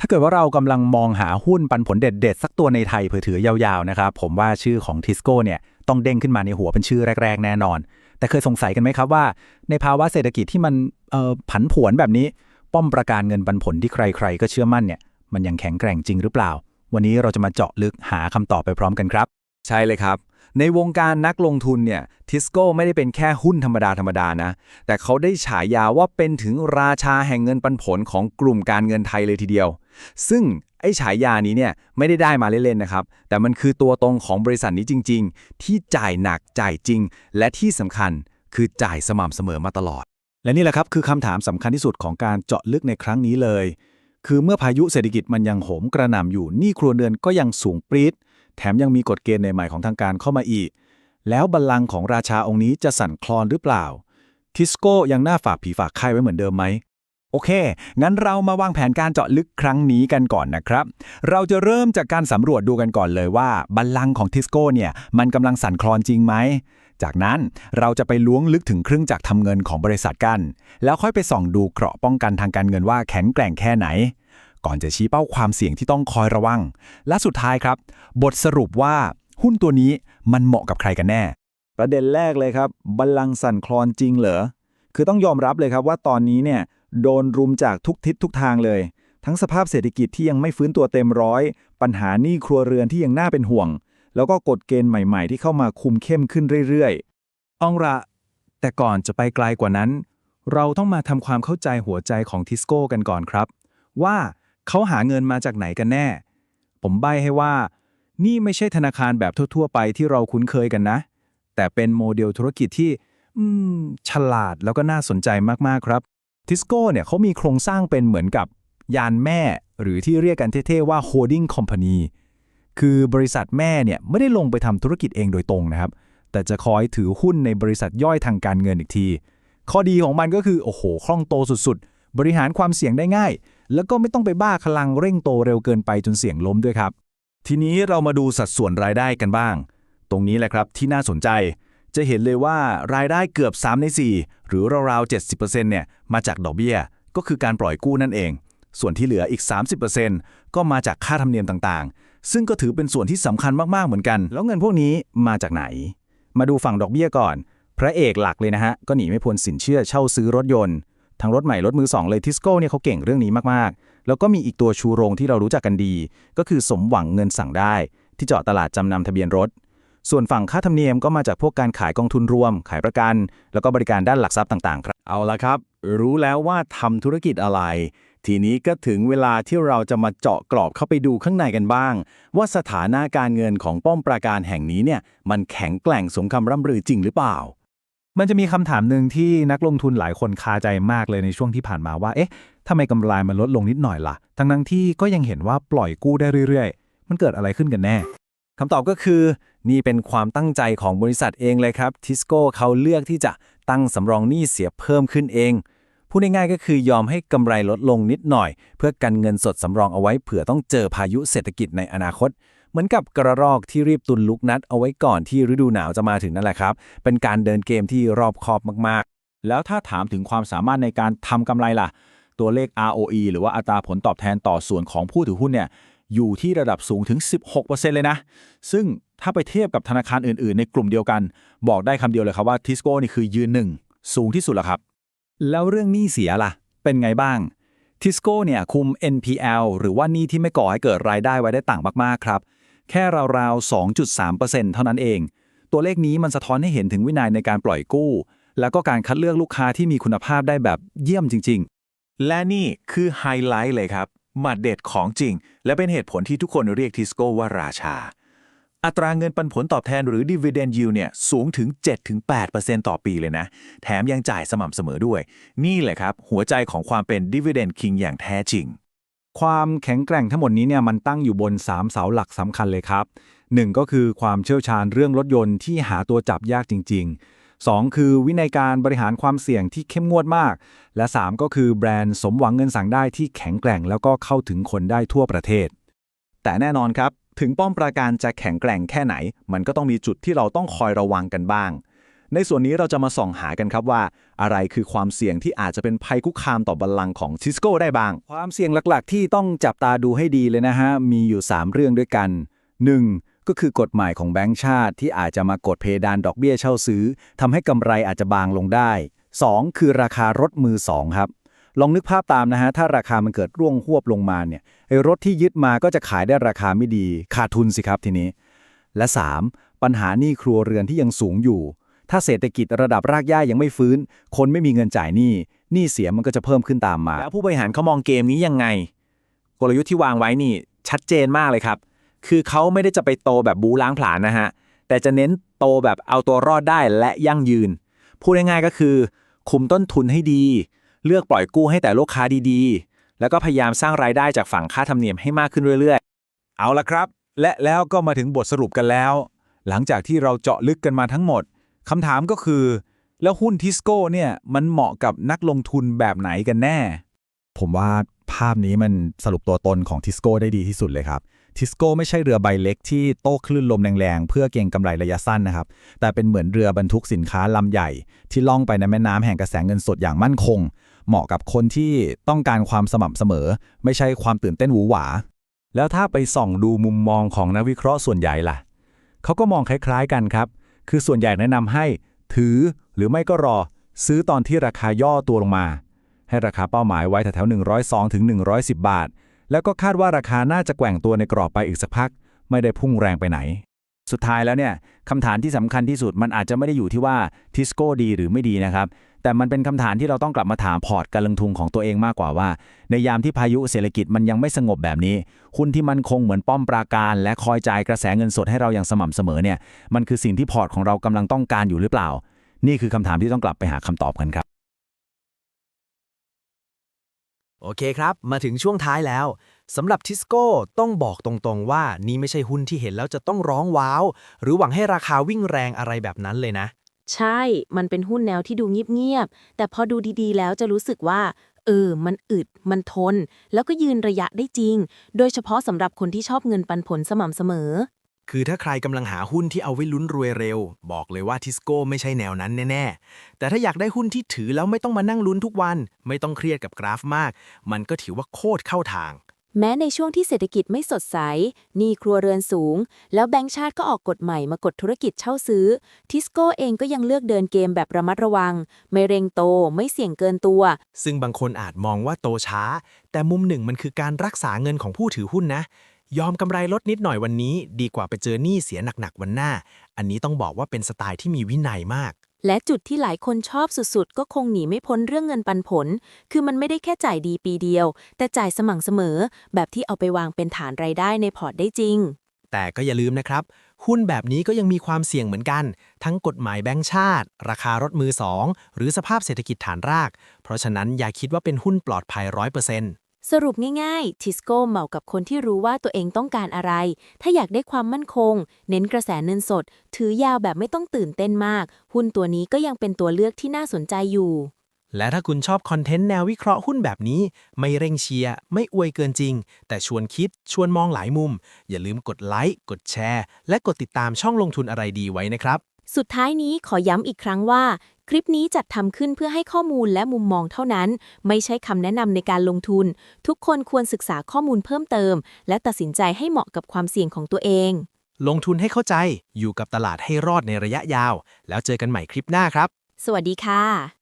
ถ้าเกิดว่าเรากำลังมองหาหุ้นปันผลเด็ดๆ สักตัวในไทยเผื่อถือยาวๆ นะครับ ผมว่าชื่อของทิสโก้เนี่ยต้องเด้งขึ้นมาในหัวเป็นชื่อแรก ๆ แน่นอน แต่เคยสงสัยกันไหมครับว่า ในภาวะเศรษฐกิจที่มันผันผวนแบบนี้ ป้อมประการเงินปันผลที่ใครๆ ก็เชื่อมั่นเนี่ยมันยังแข็งแกร่งจริงหรือเปล่า วันนี้เราจะมาเจาะลึกหาคำตอบไปพร้อมกันครับ ใช่เลยครับในวงการนักลงทุนเนี่ยทิสโก้ไม่ได้เป็นแค่หุ้นธรรมดาธรรมดานะ แต่เขาได้ฉายาว่าเป็นถึงราชาแห่งเงินปันผลของกลุ่มการเงินไทยเลยทีเดียว ซึ่งไอ้ฉายานี้เนี่ยไม่ได้ได้มาเล่นๆนะครับ แต่มันคือตัวตรงของบริษัทนี้จริง ๆ ที่จ่ายหนักจ่ายจริง และที่สำคัญคือจ่ายสม่ำเสมอมาตลอด และนี่แหละครับคือคำถามสำคัญที่สุดของการเจาะลึกในครั้งนี้เลย คือเมื่อพายุเศรษฐกิจมันยังโหมกระหน่ำอยู่หนี้ครัวเรือนก็ยังสูงปรี๊ดแถมยังมีกฎเกณฑ์ใหม่ๆของทางการเข้ามาอีก แล้วบัลลังก์ของราชาองค์นี้จะสั่นคลอนหรือเปล่า ทิสโก้ยังน่าฝากผีฝากไข้ไว้เหมือนเดิมไหม โอเค งั้นเรามาวางแผนการเจาะลึกครั้งนี้กันก่อนนะครับ เราจะเริ่มจากการสำรวจดูกันก่อนเลยว่าบัลลังก์ของทิสโก้เนี่ยมันกำลังสั่นคลอนจริงไหม จากนั้นเราจะไปล้วงลึกถึงเครื่องจักรทำเงินของบริษัทกัน แล้วค่อยไปส่องดูเกราะป้องกันทางการเงินว่าแข็งแกร่งแค่ไหน ก่อนจะชี้เป้าความเสี่ยงที่ต้องคอยระวัง และสุดท้ายครับ บทสรุปว่าหุ้นตัวนี้มันเหมาะกับใครกันแน่ ประเด็นแรกเลยครับบัลลังก์สั่นคลอนจริงเหรอคือต้องยอมรับเลยครับว่าตอนนี้เนี่ย โดนรุมจากทุกทิศทุกทางเลย ทั้งสภาพเศรษฐกิจที่ยังไม่ฟื้นตัวเต็มร้อย ปัญหาหนี้ครัวเรือนที่ยังน่าเป็นห่วง แล้วก็กฎเกณฑ์ใหม่ๆ ที่เข้ามาคุมเข้มขึ้นเรื่อยๆอองระ แต่ก่อนจะไปไกลกว่านั้น เราต้องมาทำความเข้าใจหัวใจของทิสโก้กันก่อนครับ ว่าเขาหาเงินมาจากไหนกันแน่ ผมใบให้ว่า นี่ไม่ใช่ธนาคารแบบทั่วๆ ไปที่เราคุ้นเคยกันนะ แต่เป็นโมเดลธุรกิจที่อืมฉลาดแล้วก็น่าสนใจมากๆครับ ทิสโก้เนี่ยเขามีโครงสร้างเป็นเหมือนกับยานแม่ หรือที่เรียกกันเท่ๆว่า holding company คือบริษัทแม่เนี่ยไม่ได้ลงไปทำธุรกิจเองโดยตรงนะครับ แต่จะคอยถือหุ้นในบริษัทย่อยทางการเงินอีกที ข้อดีของมันก็คือ โอ้โห คล่องโตสุดๆ บริหารความเสี่ยงได้ง่าย แล้วก็ไม่ต้องไปบ้าพลังเร่งโตเร็วเกินไปจนเสี่ยงล้มด้วยครับ ทีนี้เรามาดูสัดส่วนรายได้กันบ้าง ตรงนี้แหละครับที่น่าสนใจ จะเห็นเลยว่ารายได้เกือบ 3 ใน 4 หรือราวๆ 70%เนี่ยมาจากดอกเบี้ย ก็คือการปล่อยกู้นั่นเอง ส่วนที่เหลืออีก 30%ก็มาจากค่าธรรมเนียมต่างๆ ซึ่งก็ถือเป็นส่วนที่สำคัญมากๆเหมือนกัน แล้วเงินพวกนี้มาจากไหน มาดูฝั่งดอกเบี้ยก่อน พระเอกหลักเลยนะฮะ ก็หนีไม่พ้นสินเชื่อเช่าซื้อรถยนต์ทั้งรถใหม่รถมือสองเลยทิสโก้เนี่ยเขาเก่งเรื่องนี้มากๆ แล้วก็มีอีกตัวชูโรงที่เรารู้จักกันดี ก็คือสมหวังเงินสั่งได้ ที่เจาะตลาดจำนำทะเบียนรถ ส่วนฝั่งค่าธรรมเนียมก็มาจากพวกการขายกองทุนรวม ขายประกัน แล้วก็บริการด้านหลักทรัพย์ต่างๆ ครับ เอาละครับ รู้แล้วว่าทำธุรกิจอะไร ทีนี้ก็ถึงเวลาที่เราจะมาเจาะกรอบเข้าไปดูข้างในกันบ้าง ว่าสถานะการเงินของป้อมปราการแห่งนี้เนี่ยมันแข็งแกร่งสมคำร่ำลือจริงหรือเปล่า มันจะมีคำถามหนึ่งที่นักลงทุนหลายคนคาใจมากเลยในช่วงที่ผ่านมาว่า เอ๊ะทำไมกำไรมันลดลงนิดหน่อยล่ะ ทั้งนั้นที่ก็ยังเห็นว่าปล่อยกู้ได้เรื่อย ๆ มันเกิดอะไรขึ้นกันแน่ คำตอบก็คือ นี่เป็นความตั้งใจของบริษัทเองเลยครับทิสโก้เขาเลือกที่จะตั้งสำรองหนี้เสียเพิ่มขึ้นเองพูดง่ายๆก็คือยอมให้กำไรลดลงนิดหน่อย เพื่อกันเงินสดสำรองเอาไว้เผื่อต้องเจอพายุเศรษฐกิจในอนาคต เหมือนกับกระรอกที่รีบตุนลุกนัดเอาไว้ก่อนที่ฤดูหนาวจะมาถึงนั่นแหละครับ เป็นการเดินเกมที่รอบคอบมากๆ แล้วถ้าถามถึงความสามารถในการทำกำไรล่ะ ตัวเลข ROE หรือว่าอัตราผลตอบแทนต่อส่วนของผู้ถือหุ้นเนี่ย อยู่ที่ระดับสูงถึง 16%เลยนะ ซึ่งถ้าไปเทียบกับธนาคารอื่นๆ ในกลุ่มเดียวกัน บอกได้คำเดียวเลยครับว่าทิสโก้นี่คือยืนหนึ่งสูงที่สุดแล้วครับ แล้วเรื่องหนี้เสียล่ะ เป็นไงบ้างทิสโก้เนี่ยคุม NPL หรือว่าหนี้ที่ไม่ก่อให้เกิดรายได้ไว้ได้ต่างมากๆครับ แค่ราวๆ 2.3%เท่านั้นเอง ตัวเลขนี้มันสะท้อนให้เห็นถึงวินัยในการปล่อยกู้ แล้วก็การคัดเลือกลูกค้าที่มีคุณภาพได้แบบเยี่ยมจริง ๆ และนี่คือไฮไลท์เลยครับ หมัดเด็ดของจริง และเป็นเหตุผลที่ทุกคนเรียกทิสโก้ว่าราชา อัตราเงินปันผลตอบแทนหรือ dividend yield เนี่ยสูงถึง 7-8%ต่อปีเลยนะ แถมยังจ่ายสม่ำเสมอด้วย นี่แหละครับ หัวใจของความเป็น dividend king อย่างแท้จริง ความแข็งแกร่งทั้งหมดนี้เนี่ยมันตั้งอยู่บน 3 เสาหลักสำคัญเลยครับ 1 ก็คือความเชี่ยวชาญเรื่องรถยนต์ที่หาตัวจับยากจริง ๆ 2 คือวินัยการบริหารความเสี่ยงที่เข้มงวดมาก และ 3 ก็คือแบรนด์สมหวังเงินสั่งได้ที่แข็งแกร่ง แล้วก็เข้าถึงคนได้ทั่วประเทศ แต่แน่นอนครับ ถึงป้อมปราการจะแข็งแกร่งแค่ไหน มันก็ต้องมีจุดที่เราต้องคอยระวังกันบ้าง ในส่วนนี้เราจะมาส่องหากันครับว่า อะไรคือความเสี่ยงที่อาจจะเป็นภัยคุกคามต่อบัลลังก์ของทิสโก้ได้บ้าง ความเสี่ยงหลักๆ ที่ต้องจับตาดูให้ดีเลยนะฮะมีอยู่ 3 เรื่องด้วยกัน 1. ก็คือกฎหมายของแบงก์ชาติที่อาจจะมากดเพดานดอกเบี้ยเช่าซื้อทำให้กำไรอาจจะบางลงได้ 2. คือราคารถมือ 2 ครับ ลองนึกภาพตามนะฮะ ถ้าราคามันเกิดร่วงหวบลงมาเนี่ยไอ้รถที่ยึดมาก็จะขายได้ราคาไม่ดี ขาดทุนสิครับทีนี้ และ 3. ปัญหาหนี้ครัวเรือนที่ยังสูงอยู่ ถ้าเศรษฐกิจระดับรากหญ้ายังไม่ฟื้น คนไม่มีเงินจ่ายหนี้หนี้เสียมันก็จะเพิ่มขึ้นตามมา แล้วผู้บริหารเขามองเกมนี้ยังไง กลยุทธ์ที่วางไว้นี่ชัดเจนมากเลยครับ คือเขาไม่ได้จะไปโตแบบบูล้างผลาญนะฮะ แต่จะเน้นโตแบบเอาตัวรอดได้และยั่งยืน พูดง่ายๆก็คือ คุมต้นทุนให้ดี เลือกปล่อยกู้ให้แต่ลูกค้าดีๆ แล้วก็พยายามสร้างรายได้จากฝั่งค่าธรรมเนียมให้มากขึ้นเรื่อยๆ เอาละครับ และแล้วก็มาถึงบทสรุปกันแล้ว หลังจากที่เราเจาะลึกกันมาทั้งหมดคำถามก็คือ แล้วหุ้นทิสโก้เนี่ยมันเหมาะกับนักลงทุนแบบไหนกันแน่ ผมว่าภาพนี้มันสรุปตัวตนของทิสโก้ได้ดีที่สุดเลยครับ ทิสโก้ไม่ใช่เรือใบเล็กที่โต้คลื่นลมแรงๆ เพื่อเก็งกำไรระยะสั้นนะครับ แต่เป็นเหมือนเรือบรรทุกสินค้าลำใหญ่ ที่ล่องไปในแม่น้ำแห่งกระแสเงินสดอย่างมั่นคง เหมาะกับคนที่ต้องการความสม่ำเสมอ ไม่ใช่ความตื่นเต้นหวือหวา แล้วถ้าไปส่องดูมุมมองของนักวิเคราะห์ส่วนใหญ่ล่ะเขาก็มองคล้ายๆกันครับ คือส่วนใหญ่แนะนำให้ถือหรือไม่ก็รอ ซื้อตอนที่ราคาย่อตัวลงมา ให้ราคาเป้าหมายไว้แถวๆ102ถึง110 บาท แล้วก็คาดว่าราคาน่าจะแกว่งตัวในกรอบไปอีกสักพัก ไม่ได้พุ่งแรงไปไหน สุดท้ายแล้วเนี่ยคำถามที่สำคัญที่สุดมันอาจจะไม่ได้อยู่ที่ว่าทิสโก้ดีหรือไม่ดีนะครับ แต่มันเป็นคำถามที่เราต้องกลับมาถามพอร์ตการลงทุนของตัวเองมากกว่าว่า ในยามที่พายุเศรษฐกิจมันยังไม่สงบแบบนี้หุ้นที่มันคงเหมือนป้อมปราการ และคอยจ่ายกระแสเงินสดให้เราอย่างสม่ำเสมอเนี่ยมันคือสิ่งที่พอร์ตของเรากำลังต้องการอยู่หรือเปล่า นี่คือคำถามที่ต้องกลับไปหาคำตอบกันครับ โอเคครับ มาถึงช่วงท้ายแล้วสำหรับทิสโก้ต้องบอกตรงๆว่านี่ไม่ใช่หุ้นที่เห็นแล้วจะต้องร้องว้าว หรือหวังให้ราคาวิ่งแรงอะไรแบบนั้นเลยนะ ใช่ มันเป็นหุ้นแนวที่ดูเงียบๆ แต่พอดูดีๆ แล้วจะรู้สึกว่า เออ มันอึด มันทน แล้วก็ยืนระยะได้จริง โดยเฉพาะสำหรับคนที่ชอบเงินปันผลสม่ำเสมอ คือถ้าใครกำลังหาหุ้นที่เอาไว้ลุ้นรวยเร็ว บอกเลยว่าทิสโก้ไม่ใช่แนวนั้นแน่ ๆ แต่ถ้าอยากได้หุ้นที่ถือแล้วไม่ต้องมานั่งลุ้นทุกวัน ไม่ต้องเครียดกับกราฟมาก มันก็ถือว่าโคตรเข้าทาง แม้ในช่วงที่เศรษฐกิจไม่สดใสหนี้ครัวเรือนสูง แล้วแบงก์ชาติก็ออกกฎใหม่มากดธุรกิจเช่าซื้อ ทิสโก้เองก็ยังเลือกเดินเกมแบบระมัดระวัง ไม่เร่งโตไม่เสี่ยงเกินตัว ซึ่งบางคนอาจมองว่าโตช้า แต่มุมหนึ่งมันคือการรักษาเงินของผู้ถือหุ้นนะ ยอมกำไรลดนิดหน่อยวันนี้ ดีกว่าไปเจอหนี้เสียหนักๆวันหน้า อันนี้ต้องบอกว่าเป็นสไตล์ที่มีวินัยมาก และจุดที่หลายคนชอบสุดๆ ก็คงหนีไม่พ้นเรื่องเงินปันผล คือมันไม่ได้แค่จ่ายดีปีเดียว แต่จ่ายสม่ำเสมอ แบบที่เอาไปวางเป็นฐานรายได้ในพอร์ตได้จริง แต่ก็อย่าลืมนะครับ หุ้นแบบนี้ก็ยังมีความเสี่ยงเหมือนกัน ทั้งกฎหมายแบงก์ชาติ ราคารถมือสองหรือสภาพเศรษฐกิจฐานราก เพราะฉะนั้นอย่าคิดว่าเป็นหุ้นปลอดภัยร้อยเปอร์เซ็นต์ สรุปง่ายๆ ทิสโก้เหมาะกับคนที่รู้ว่าตัวเองต้องการอะไร ถ้าอยากได้ความมั่นคง เน้นกระแสเงินสด ถือยาวแบบไม่ต้องตื่นเต้นมาก หุ้นตัวนี้ก็ยังเป็นตัวเลือกที่น่าสนใจอยู่ และถ้าคุณชอบคอนเทนต์แนววิเคราะห์หุ้นแบบนี้ ไม่เร่งเชียร์ ไม่อวยเกินจริง แต่ชวนคิด ชวนมองหลายมุม อย่าลืมกดไลค์ กดแชร์ และกดติดตามช่องลงทุนอะไรดีไว้นะครับ สุดท้ายนี้ขอย้ำอีกครั้งว่า คลิปนี้จัดทำขึ้นเพื่อให้ข้อมูลและมุมมองเท่านั้น ไม่ใช่คำแนะนำในการลงทุน ทุกคนควรศึกษาข้อมูลเพิ่มเติม และตัดสินใจให้เหมาะกับความเสี่ยงของตัวเอง ลงทุนให้เข้าใจ อยู่กับตลาดให้รอดในระยะยาว แล้วเจอกันใหม่คลิปหน้าครับ สวัสดีค่ะ